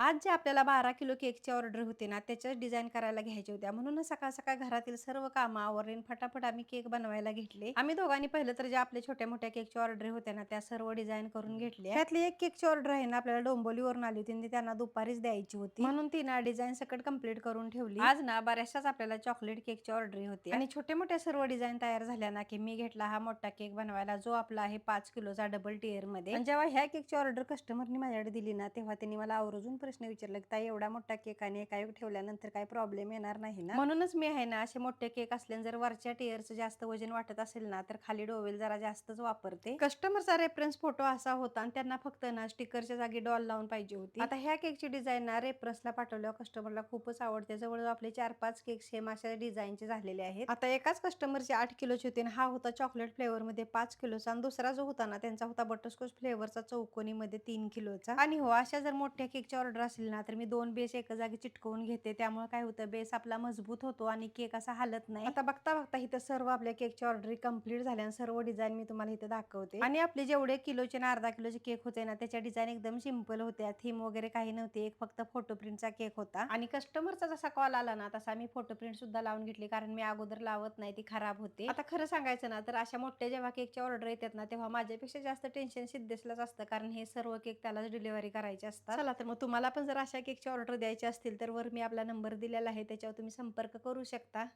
आज जे आपल्याला बारा किलो केकची ऑर्डर होती ना त्याच्याच डिझाईन करायला घ्यायच्या होत्या. म्हणून सकाळ सकाळ घरातील सर्व कामं आवरून फटाफट आम्ही केक बनवायला घेतले. आम्ही दोघांनी पहिलं तर जे आपल्या छोट्या मोठ्या केकची ऑर्डर होत्या ना त्या सर्व डिझाईन करून घेतल्या. त्यातली एक केकची ऑर्डर आहे ना आपल्याला डोंबोलीवरून आली होती त्यांना दुपारीच द्यायची होती. म्हणून ती ना डिझाईन सकट कंप्लीट करून ठेवली. आज ना बऱ्याचशाच आपल्याला चॉकलेट केकची ऑर्डर होती. आणि छोटे मोठे सर्व डिझाईन तयार झाल्या ना की मी घेतला हा मोठा केक बनवायला जो आपला आहे पाच किलोचा डबल टिअरमध्ये जेव्हा ह्या केकची ऑर्डर कस्टमरनी माझ्याकडे दिली ना तेव्हा त्यांनी मला आवर्जून प्रश्न विचारला की ताई एवढा मोठा केक आणि एका ठेवल्यानंतर काय प्रॉब्लेम येणार नाही ना? म्हणूनच मी आहे ना असे मोठे केक असल्याने जर वरच्या टिअरचं जास्त वजन वाटत असेल ना तर खाली डोवेल जरा जास्तच वापरते. कस्टमरचा रेफरन्स फोटो असा होता आणि त्यांना फक्त ना स्टिकरच्या जागी डॉल लावून पाहिजे होती. आता ह्या केकची डिझाईन ना रेफरन्सला पाठवल्यावर कस्टमरला खूपच आवडते. जवळजवळ आपले चार पाच केक सेम अशा डिझाईनचे झालेले आहेत. आता एकाच कस्टमरचे आठ किलोचे होते आणि हा होता चॉकलेट फ्लेवरमध्ये पाच किलोचा आणि दुसरा जो होता ना त्यांचा होता बटरस्कॉच फ्लेवरचा चौकोनीमध्ये तीन किलोचा. आणि हो अशा जर मोठ्या केकची ऑर्डर असेल ना तर मी दोन बेस एका जागी चिटकवून घेते. त्यामुळे काय होतं बेस आपला मजबूत होतो आणि केक असा हालत नाही. आता बघता बघता इथं सर्व आपल्या केकची ऑर्डर कंप्लीट झाल्या आणि सर्व डिझाईन मी तुम्हाला इथं दाखवते. आणि आपले जेवढे किलोचे आणि अर्धा किलोचे केक होते ना त्याच्या डिझाईन एकदम सिंपल होत्या. थीम वगैरे काही नव्हते. एक फक्त फोटो प्रिंटचा केक होता. आणि कस्टमरचा जसा कॉल आला ना तसा मी फोटो प्रिंट सुद्धा लावून घेतली कारण मी अगोदर लावत नाही ती खराब होते. आता खरं सांगायचं ना तर अशा मोठ्या जेव्हा केकच्या ऑर्डर येतात ना तेव्हा माझ्यापेक्षा जास्त टेन्शन सिद्धेसलाच असतं कारण हे सर्व केक त्यालाच डिलिव्हरी करायचे असतात. चला तर मग तुम्हाला पण जर अशा केकची ऑर्डर द्यायची असतील तर वर मी आपला नंबर दिलेला आहे त्याच्यावर तुम्ही संपर्क करू शकता.